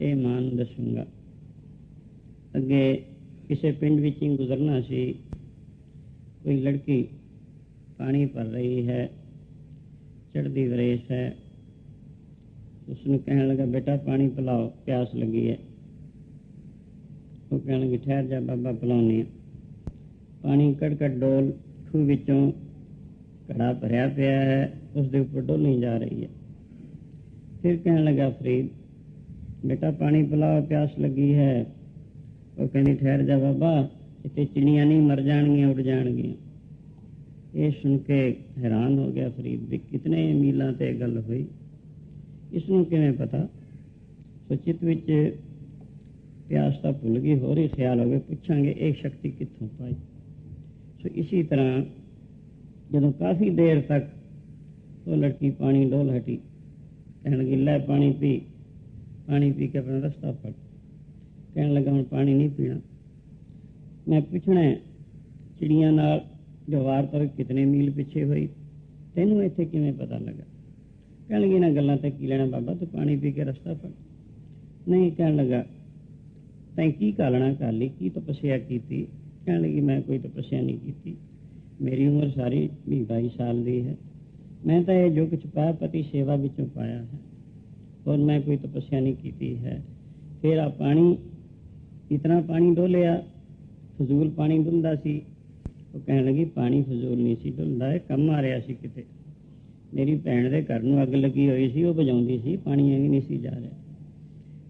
ਇਹ ਮਾਂ ਨੂੰ ਦੱਸੂਗਾ। ਅੱਗੇ ਕਿਸੇ ਪਿੰਡ ਵਿੱਚ ਹੀ ਗੁਜ਼ਰਨਾ ਸੀ, ਕੋਈ ਲੜਕੀ ਪਾਣੀ ਭਰ ਰਹੀ ਹੈ ਚੜਦੀ ਵਰੇਸ ਹੈ। ਉਸ ਨੂੰ ਕਹਿਣ ਲੱਗਾ, ਬੇਟਾ, ਪਾਣੀ ਪਿਲਾਓ, ਪਿਆਸ ਲੱਗੀ ਹੈ। ਉਹ ਕਹਿਣ ਲੱਗੀ ਠਹਿਰ ਜਾ, ਬਾਬਾ ਪਿਲਾਉਣੀ ਪਾਣੀ ਕੜ ਕੜ ਡੋਲ ਖੂਹ ਵਿੱਚੋਂ ਘੜਾ ਭਰਿਆ ਪਿਆ ਹੈ ਉਸ ਦੇ ਉੱਪਰ ਡੋਲੀ ਜਾ ਰਹੀ ਹੈ। ਫਿਰ ਕਹਿਣ ਲੱਗਾ, ਫਰੀਦ ਬੇਟਾ ਪਾਣੀ ਪਿਲਾਓ, ਪਿਆਸ ਲੱਗੀ ਹੈ। ਉਹ ਕਹਿੰਦੀ, ਠਹਿਰ ਜਾ ਬਾਬਾ, ਇੱਥੇ ਚਿੜੀਆਂ ਨਹੀਂ ਮਰ ਜਾਣਗੀਆਂ, ਉੱਡ ਜਾਣਗੀਆਂ। ਇਹ ਸੁਣ ਕੇ ਹੈਰਾਨ ਹੋ ਗਿਆ ਫਰੀਦ ਵੀ ਕਿਤਨੇ ਮੀਲਾਂ ਤੇ ਗੱਲ ਹੋਈ। ਇਸ ਨੂੰ ਕਿਵੇਂ ਪਤਾ? ਸੋ ਵਿੱਚ ਪਿਆਸ ਤਾਂ ਭੁੱਲ ਗਈ, ਹੋਰ ਹੀ ਖਿਆਲ ਹੋਵੇ, ਪੁੱਛਾਂਗੇ ਇਹ ਸ਼ਕਤੀ ਕਿੱਥੋਂ ਪਾਈ। ਸੋ ਇਸੇ ਤਰ੍ਹਾਂ ਜਦੋਂ ਕਾਫੀ ਦੇਰ ਤੱਕ ਉਹ ਲੜਕੀ ਪਾਣੀ ਡੋਲ ਹਟੀ ਕਹਿਣ ਲੱਗੀ ਲੈ ਪਾਣੀ ਪੀ। ਪਾਣੀ ਪੀ ਕੇ ਆਪਣਾ ਰਸਤਾ ਫੜ ਕਹਿਣ ਲੱਗਾ, ਹੁਣ ਪਾਣੀ ਨਹੀਂ ਪੀਣਾ। ਮੈਂ ਪੁੱਛਣਾ ਚਿੜੀਆਂ ਨਾਲ ਜੋ ਵਾਰਤਾ ਕਿਤਨੇ ਮੀਲ ਪਿੱਛੇ ਹੋਈ? ਤੈਨੂੰ ਇੱਥੇ ਕਿਵੇਂ ਪਤਾ ਲੱਗਾ? ਕਹਿਣ ਲੱਗੀ ਨਾ ਗੱਲਾਂ ਤੇ ਕੀ ਲੈਣਾ ਬਾਬਾ? ਤੂੰ ਪਾਣੀ ਪੀ ਕੇ ਰਸਤਾ ਫੜ। ਨਹੀਂ, ਕਹਿਣ ਲੱਗਾ, ਤੈਂ ਕੀ ਕਾਲਣਾ ਕਰ ਲਈ? ਕੀ ਤਪੱਸਿਆ ਕੀਤੀ? ਕਹਿਣ ਲੱਗੀ, ਮੈਂ ਕੋਈ ਤਪੱਸਿਆ ਨਹੀਂ ਕੀਤੀ। ਮੇਰੀ ਉਮਰ ਸਾਰੀ 22 ਸਾਲ ਦੀ ਹੈ। ਮੈਂ ਤਾਂ ਇਹ ਜੋ ਕੁਛ ਪਾਇਆ ਪਤੀ ਸੇਵਾ ਵਿੱਚੋਂ ਪਾਇਆ ਹੈ। ਔਰ ਮੈਂ ਕੋਈ ਤਪੱਸਿਆ ਨਹੀਂ ਕੀਤੀ ਹੈ। ਫਿਰ ਆ ਪਾਣੀ, ਇਤਨਾ ਪਾਣੀ ਡੋਲਿਆ, ਫਜ਼ੂਲ ਪਾਣੀ ਡੁੱਲਦਾ ਸੀ। ਉਹ ਕਹਿਣ ਲੱਗੀ, ਪਾਣੀ ਫਜ਼ੂਲ ਨਹੀਂ ਸੀ ਡੁੱਲਦਾ, ਇਹ ਕੰਮ ਆ ਰਿਹਾ ਸੀ ਕਿਤੇ। ਮੇਰੀ ਭੈਣ ਦੇ ਘਰ ਨੂੰ ਅੱਗ ਲੱਗੀ ਹੋਈ ਸੀ, ਉਹ ਬੁਝਾਉਂਦੀ ਸੀ, ਪਾਣੀ ਐਵੇਂ ਨਹੀਂ ਸੀ ਜਾ ਰਿਹਾ।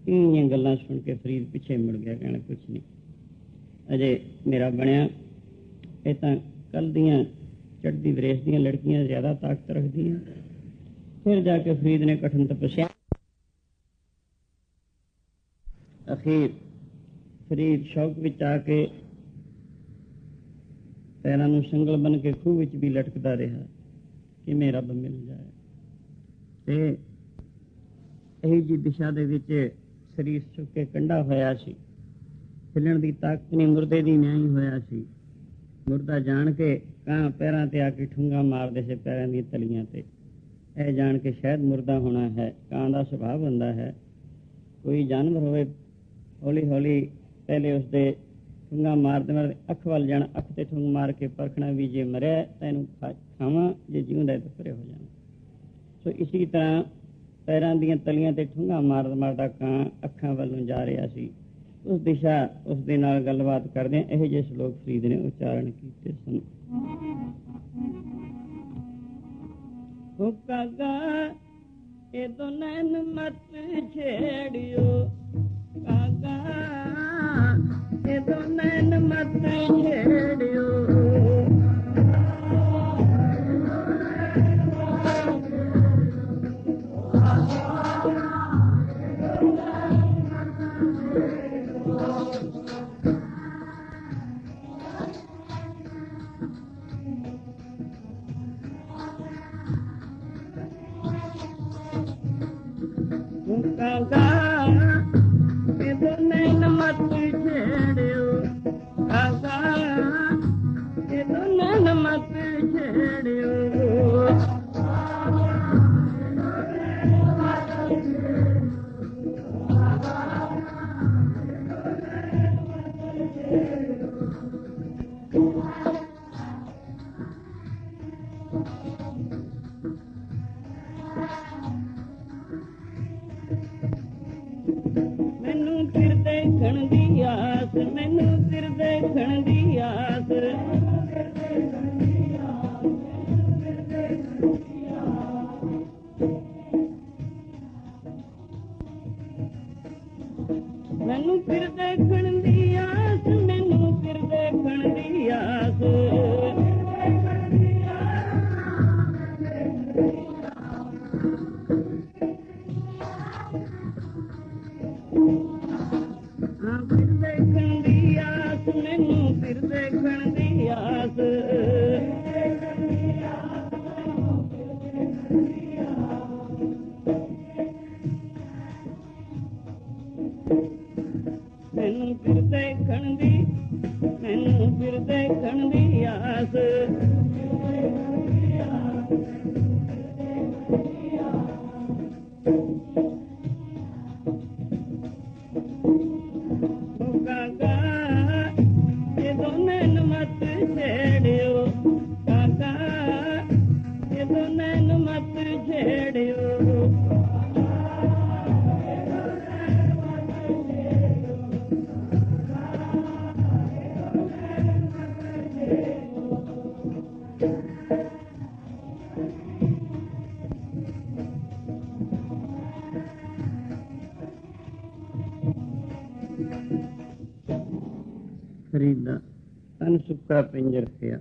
ਇਹ ਗੱਲਾਂ ਸੁਣ ਕੇ ਫਰੀਦ ਪਿੱਛੇ ਮੁੜ ਗਿਆ, ਕਹਿਣਾ ਕੁਝ ਨਹੀਂ। ਅਜੇ ਮੇਰਾ ਬਣਿਆ, ਇਹ ਤਾਂ ਕੱਲ ਦੀਆਂ ਚੜ੍ਹਦੀ ਵਿਰੇਸ ਦੀਆਂ ਲੜਕੀਆਂ ਜ਼ਿਆਦਾ ਤਾਕਤ ਰੱਖਦੀਆਂ। ਫਿਰ ਜਾ ਕੇ ਫਰੀਦ ਨੇ ਕਠਨ ਤਪੱਸਿਆ ਅਖੀਰ ਫਰੀਦ ਸ਼ੌਕ ਵਿੱਚ ਆ ਕੇ ਪੈਰਾਂ ਨੂੰ ਸੰਗਲ ਬਨ ਕੇ ਖੂਹ ਵਿੱਚ ਵੀ ਲਟਕਦਾ ਰਿਹਾ ਕਿ ਮੇਰਾ ਰੱਬ ਮਿਲ ਜਾਏ। ਤੇ ਇਹ ਜੀ ਦਿਸ਼ਾ ਦੇ ਵਿੱਚ ਸਰੀਰ ਸੁੱਕੇ ਕੇ ਕੰਡਾ ਹੋਇਆ ਸੀ। ਹਿੱਲਣ ਦੀ ਤਾਕਤ ਨਹੀਂ, ਮੁਰਦੇ ਦੀ ਨਹੀਂ ਹੋਇਆ ਸੀ। ਮੁਰਦਾ ਜਾਣ ਕੇ ਕਾਂ ਪੈਰਾਂ ਤੇ ਆ ਕੇ ਠੁੰਗਾ ਮਾਰਦੇ ਸੀ ਪੈਰਾਂ ਦੀਆਂ ਤਲੀਆਂ ਤੇ। ਇਹ ਜਾਣ ਕੇ ਸ਼ਾਇਦ ਮੁਰਦਾ ਹੋਣਾ ਹੈ, ਕਾਂ ਦਾ ਸੁਭਾਅ ਹੁੰਦਾ ਹੈ। ਕੋਈ ਜਾਨਵਰ ਹੋਵੇ ਹੌਲੀ ਹੌਲੀ ਪਹਿਲੇ ਉਸਦੇ ਠੁੰਗਾ ਮਾਰਦੇ ਮਾਰਦੇ ਅੱਖ ਵੱਲ ਜਾਣਾ, ਅੱਖ ਤੇ ਠੁੰਗ ਮਾਰ ਕੇ ਪਰਖਣਾ ਵੀ ਜੇ ਮਰਿਆ ਤਾਂ ਖਾਵਾਂ, ਜੇ ਜਿਉਂਦਾ ਤਾਂ ਪਰੇ ਹੋ ਜਾਣਾ। ਸੋ ਇਸੇ ਤਰ੍ਹਾਂ ਪੈਰਾਂ ਦੀਆਂ ਤਲੀਆਂ ਤੇ ਠੁੰਗਾ ਮਾਰਦਾ ਮਾਰਦਾ ਕਾਂ ਅੱਖਾਂ ਵੱਲ ਜਾ ਰਿਹਾ ਸੀ। ਉਸ ਦਿਸ਼ਾ ਉਸ ਦੇ ਨਾਲ ਗੱਲਬਾਤ ਕਰਦੇ ਇਹ ਜਿਹੇ ਸ਼ਲੋਕ ਫਰੀਦ ਨੇ ਉਚਾਰਨ ਕੀਤੇ ਸਨ। ਹੋ ਇਹ ਤੋਂ ਨੈਣ ਮਤ ਛੇੜਿਓ। ਕਾਗਾ Oh, God. ਮੈਨੂੰ ਫਿਰ ਦੇਖਣ ਦੀ ਆਸ ਮੈਨੂੰ ਫਿਰ ਦੇਖਣ ਦੀ ਆਸ। ਖਰੀਦਾ ਤਨ ਸੁੱਕਾ ਪਿੰਜਰ ਪਿਆ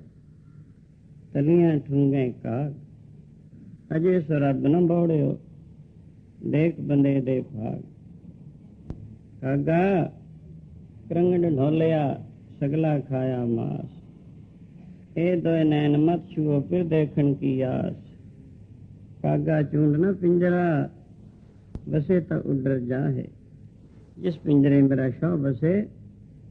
ਤਲੀਆਂ ਠੁੰਗੇ ਕਾਗ। ਅਜੇ ਸਰਬ ਨ ਬੋੜਿਓ, ਦੇਖ ਬੰਦੇ ਦੇ ਭਾਗ। ਕਾਗਾ, ਕਰੰਗੜ ਢੋਲਿਆ, ਸਗਲਾ ਖਾਇਆ ਮਾਸ। ਇਹ ਦੋਏ ਨੈਣ ਮਤ ਛੂਓ, ਫਿਰ ਦੇਖਣ ਕੀ ਆਸ। ਕਾਗਾ ਚੂੰਡ ਨਾ ਪਿੰਜਰਾ, ਵਸੇ ਤਾਂ ਉਡਰ ਜਾਹੇ। ਜਿਸ ਪਿੰਜਰੇ ਮੇਰਾ ਸ਼ੌ ਬਸੇ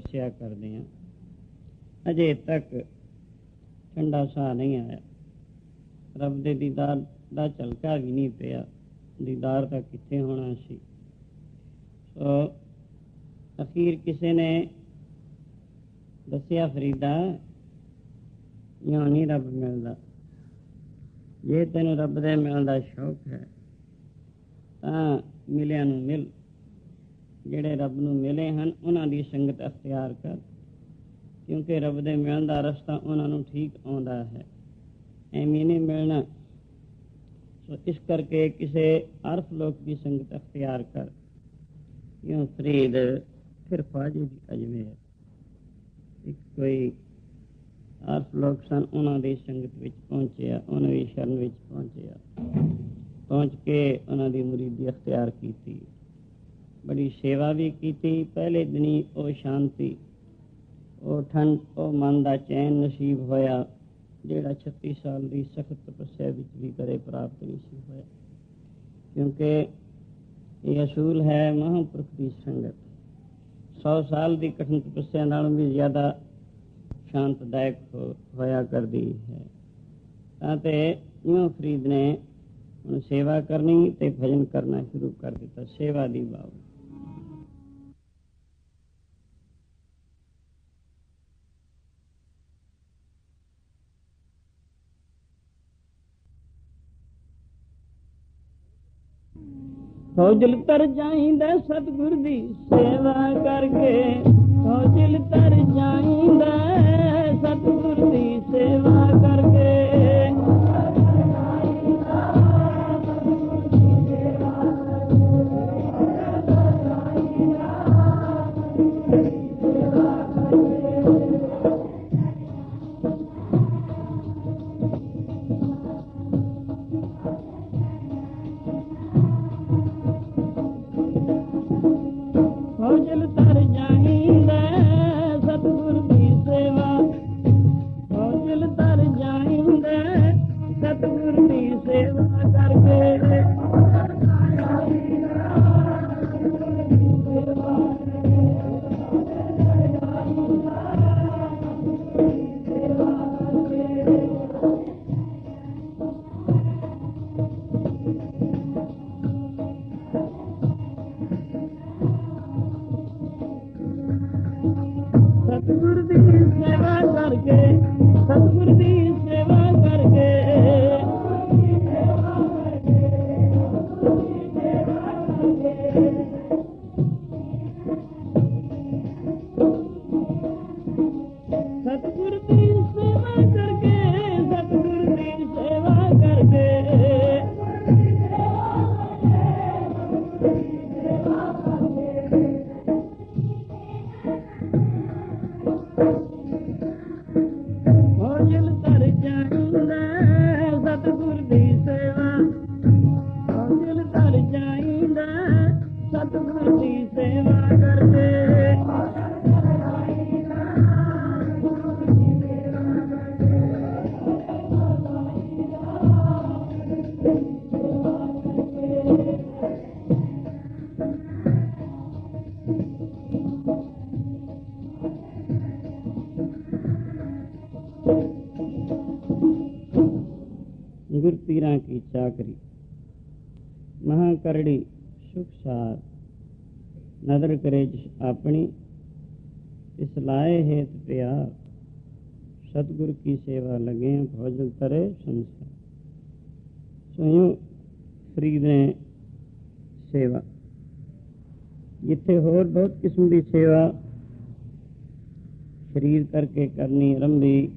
ਤਪੱਸਿਆ ਕਰਦੇ ਆ ਅਜੇ ਤੱਕ ਠੰਡਾ ਸਾਹ ਨਹੀਂ ਆਇਆ। ਰੱਬ ਦੇ ਦੀਦਾਰ ਦਾ ਝਲਕਾ ਵੀ ਨਹੀਂ ਪਿਆ। ਦੀਦਾਰ ਤਾਂ ਕਿੱਥੇ ਹੋਣਾ ਸੀ? ਸੋ ਅਖੀਰ ਕਿਸੇ ਨੇ ਦੱਸਿਆ ਫਰੀਦਾ, ਇਉਂ ਨਹੀਂ ਰੱਬ ਮਿਲਦਾ। ਜੇ ਤੈਨੂੰ ਰੱਬ ਦੇ ਮਿਲਣ ਦਾ ਸ਼ੌਕ ਹੈ, ਤਾਂ ਮਿਲਿਆਂ ਨੂੰ ਮਿਲ। ਜਿਹੜੇ ਰੱਬ ਨੂੰ ਮਿਲੇ ਹਨ, ਉਹਨਾਂ ਦੀ ਸੰਗਤ ਅਖਤਿਆਰ ਕਰ। ਕਿਉਂਕਿ ਰੱਬ ਦੇ ਮਿਲਣ ਦਾ ਰਸਤਾ ਉਹਨਾਂ ਨੂੰ ਠੀਕ ਆਉਂਦਾ ਹੈ। ਐਵੇਂ ਨਹੀਂ ਮਿਲਣਾ। ਸੋ ਇਸ ਕਰਕੇ ਕਿਸੇ ਅਰਫ ਲੋਕ ਦੀ ਸੰਗਤ ਅਖਤਿਆਰ ਕਰ। ਕਿਉਂ? ਫਰੀਦ, ਫਿਰ ਫਾਜੀ ਦੀ ਅਜਮੇਰ। ਇੱਕ ਕੋਈ ਅਰਫ ਲੋਕ ਸਨ, ਉਹਨਾਂ ਦੀ ਸੰਗਤ ਵਿੱਚ ਪਹੁੰਚਿਆ, ਉਹਨਾਂ ਦੀ ਸ਼ਰਨ ਵਿੱਚ ਪਹੁੰਚਿਆ। ਪਹੁੰਚ ਕੇ ਉਹਨਾਂ ਦੀ ਮੁਰੀਦੀ ਅਖਤਿਆਰ ਕੀਤੀ। ਬੜੀ ਸੇਵਾ ਵੀ ਕੀਤੀ। ਪਹਿਲੇ ਦਿਨੀ ਉਹ ਸ਼ਾਂਤੀ, ਉਹ ਠੰਡ, ਉਹ ਮਨ ਦਾ ਚੈਨ ਨਸੀਬ ਹੋਇਆ, ਜਿਹੜਾ 36 ਸਾਲ ਦੀ ਸਖਤ ਤਪੱਸਿਆ ਵਿੱਚ ਵੀ ਕਰੇ ਪ੍ਰਾਪਤ ਨਹੀਂ ਸੀ ਹੋਇਆ। ਕਿਉਂਕਿ ਇਹ ਅਸੂਲ ਹੈ ਮਹਾਂਪੁਰਖ ਦੀ ਸੰਗਤ। 100 ਸਾਲ ਦੀ ਕਠਿਨ ਤਪੱਸਿਆ ਨਾਲੋਂ ਵੀ ਜ਼ਿਆਦਾ ਸ਼ਾਂਤਦਾਇਕ ਹੋ- ਹੋਇਆ ਕਰਦੀ ਹੈ। ਤਾਂ ਤੇ ਇਉਂ ਫਰੀਦ ਨੇ ਹੁਣ ਸੇਵਾ ਕਰਨੀ ਤੇ ਭਜਨ ਕਰਨਾ ਸ਼ੁਰੂ ਕਰ ਦਿੱਤਾ, ਸੇਵਾ ਦੀ ਬਾਬ ਫੌਜਲ ਤਰ ਜਾਈਂਦਾ ਸਤਿਗੁਰ ਦੀ ਸੇਵਾ ਕਰਕੇ। ਫੌਜਲ ਤਰ ਜਾਈਂਦਾ ਸਤਿਗੁਰ ਦੀ ਸੇਵਾ ਪੀਰਾਂ ਕੀ ਚਾਕਰੀ ਮਹਾ ਨਦਰ ਕਰੇ ਜਿਸ ਆਪਣੀ ਇਸ ਲਾਏ ਹੇਤ ਪਿਆਰ। ਸਤਿਗੁਰ ਕੀ ਸੇਵਾ ਲਗੇ, ਭੋਜਨ ਤਰੇ ਸੰਸਾਰ। ਸੋਇਓ ਫਰੀਦ ਨੇ ਸੇਵਾ। ਜਿੱਥੇ ਹੋਰ ਬਹੁਤ ਕਿਸਮ ਦੀ ਸੇਵਾ ਸਰੀਰ ਕਰਕੇ ਕਰਨੀ, ਆਰੰਭੀ।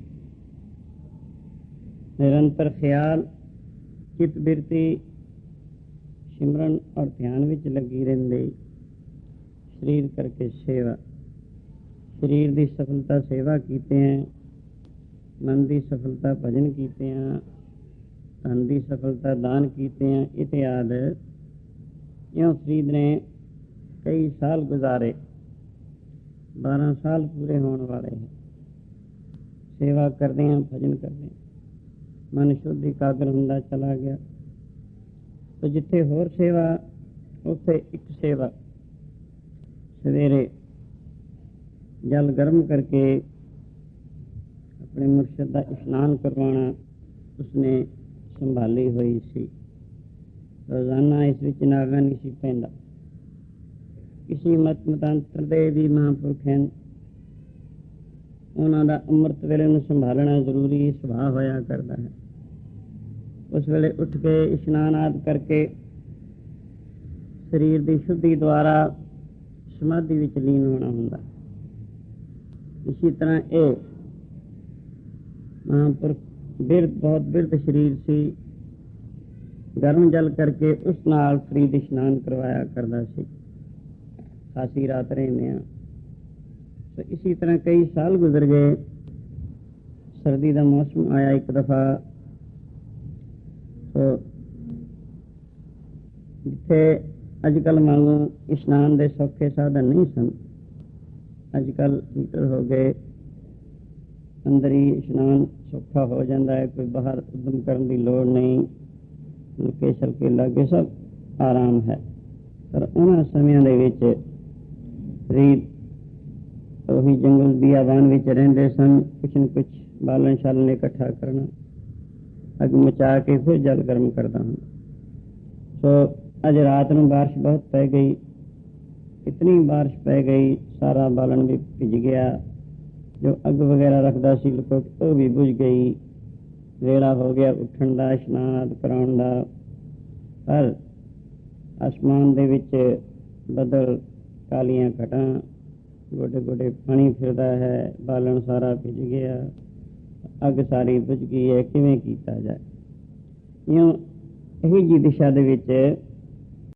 ਨਿਰੰਤਰ ਖਿਆਲ ਚਿਤ ਬਿਰਤੀ ਸਿਮਰਨ ਔਰ ਧਿਆਨ ਵਿੱਚ ਲੱਗੀ ਰਹਿੰਦੇ। ਸਰੀਰ ਕਰਕੇ ਸੇਵਾ। ਸਰੀਰ ਦੀ ਸਫਲਤਾ ਸੇਵਾ ਕੀਤੇ ਹੈ। ਮਨ ਦੀ ਸਫਲਤਾ ਭਜਨ ਕੀਤੇ ਹੈ। ਧਨ ਦੀ ਸਫਲਤਾ ਦਾਨ ਕੀਤੇ ਹੈ। ਇਤਿਆਦ ਇਉਂ ਫਰੀਦ ਨੇ ਕਈ ਸਾਲ ਗੁਜ਼ਾਰੇ। 12 ਸਾਲ ਪੂਰੇ ਹੋਣ ਵਾਲੇ ਹੈ। ਸੇਵਾ ਕਰਦੇ ਹਾਂ, ਭਜਨ ਕਰਦੇ ਹਾਂ। ਮਨ ਸ਼ੁੱਧ ਇਕਾਗਰ ਹੁੰਦਾ ਚਲਾ ਗਿਆ। ਤੇ ਜਿੱਥੇ ਹੋਰ ਸੇਵਾ, ਉੱਥੇ ਇੱਕ ਸੇਵਾ। ਸਵੇਰੇ ਜਲ ਗਰਮ ਕਰਕੇ ਆਪਣੇ ਮੁਰਸ਼ਦ ਦਾ ਇਸ਼ਨਾਨ ਕਰਵਾਉਣਾ ਉਸਨੇ ਸੰਭਾਲੀ ਹੋਈ ਸੀ। ਰੋਜ਼ਾਨਾ ਇਸ ਵਿੱਚ ਨਾਗਾ ਨਹੀਂ ਸੀ ਪੈਂਦਾ। ਕਿਸੇ ਮਤ ਮਤਾਂਤਰ ਦੇ ਵੀ ਮਹਾਂਪੁਰਖ ਹਨ। ਉਹਨਾਂ ਦਾ ਅੰਮ੍ਰਿਤ ਵੇਲੇ ਨੂੰ ਸੰਭਾਲਣਾ ਜ਼ਰੂਰੀ ਸੁਭਾਅ ਹੋਇਆ ਕਰਦਾ ਹੈ। ਉਸ ਵੇਲੇ ਉੱਠ ਕੇ ਇਸ਼ਨਾਨ ਆਦਿ ਕਰਕੇ ਸਰੀਰ ਦੀ ਸ਼ੁੱਧੀ ਦੁਆਰਾ ਸਮਾਧੀ ਵਿੱਚ ਲੀਨ ਹੋਣਾ ਹੁੰਦਾ। ਇਸੇ ਤਰ੍ਹਾਂ ਇਹ ਮਹਾਂਪੁਰਖ ਬਿਰ ਬਹੁਤ ਬਿਰਧ ਸਰੀਰ ਸੀ। ਗਰਮ ਜਲ ਕਰਕੇ ਉਸ ਨਾਲ ਫਰੀਦ ਇਸ਼ਨਾਨ ਕਰਵਾਇਆ ਕਰਦਾ ਸੀ। ਖਾਸੀ ਰਾਤ ਰਹਿੰਦੇ ਆ ਸੋ ਇਸੇ ਤਰ੍ਹਾਂ ਕਈ ਸਾਲ ਗੁਜ਼ਰ ਗਏ। ਸਰਦੀ ਦਾ ਮੌਸਮ ਆਇਆ ਇੱਕ ਦਫਾ। ਜਿੱਥੇ ਅੱਜ ਕੱਲ ਮੰਗੋ ਇਸ਼ਨਾਨ ਦੇ ਸੌਖੇ ਸਾਧਨ ਨਹੀਂ ਸਨ। ਅੱਜ ਕੱਲ ਹੀਟਰ ਹੋ ਗਏ, ਅੰਦਰ ਹੀ ਇਸ਼ਨਾਨ ਸੌਖਾ ਹੋ ਜਾਂਦਾ ਹੈ, ਕੋਈ ਬਾਹਰ ਉਦਮ ਕਰਨ ਦੀ ਲੋੜ ਨਹੀਂ ਨਲਕੇ ਸ਼ਲਕੇ ਲਾਗੇ ਸਭ ਆਰਾਮ ਹੈ। ਪਰ ਉਹਨਾਂ ਸਮਿਆਂ ਦੇ ਵਿੱਚ ਰੀਤ ਉਹੀ ਜੰਗਲ, ਬਿਆਬਾਨ ਵਿੱਚ ਰਹਿੰਦੇ ਸਨ, ਕੁਛ ਨਾ ਕੁਛ ਬਾਲਣ ਛਾਲਣ ਇਕੱਠਾ ਕਰਨਾ। ਅੱਗ ਮਚਾ ਕੇ ਫਿਰ ਜਲ ਗਰਮ ਕਰਦਾ ਹਾਂ। ਸੋ ਅੱਜ ਰਾਤ ਨੂੰ ਬਾਰਿਸ਼ ਬਹੁਤ ਪੈ ਗਈ। ਇਤਨੀ ਬਾਰਿਸ਼ ਪੈ ਗਈ, ਸਾਰਾ ਬਾਲਣ ਵੀ ਭਿੱਜ ਗਿਆ। ਜੋ ਅੱਗ ਵਗੈਰਾ ਰੱਖਦਾ ਸੀ ਲੁਕੋ ਉਹ ਵੀ ਬੁਝ ਗਈ। ਵੇਲਾ ਹੋ ਗਿਆ ਉੱਠਣ ਦਾ, ਇਸ਼ਨਾਨ ਕਰਾਉਣ ਦਾ। ਪਰ ਅਸਮਾਨ ਦੇ ਵਿੱਚ ਬੱਦਲ, ਕਾਲੀਆਂ ਘਟਾਂ ਗੋਡੇ ਗੋਡੇ ਪਾਣੀ ਫਿਰਦਾ ਹੈ, ਬਾਲਣ ਸਾਰਾ ਭਿੱਜ ਗਿਆ। ਅੱਗ ਸਾਰੀ ਬੁਝ ਗਈ ਹੈ ਕਿਵੇਂ ਕੀਤਾ ਜਾਏ? ਇਉਂ ਇਹੀ ਜੀ ਦਿਸ਼ਾ ਦੇ ਵਿੱਚ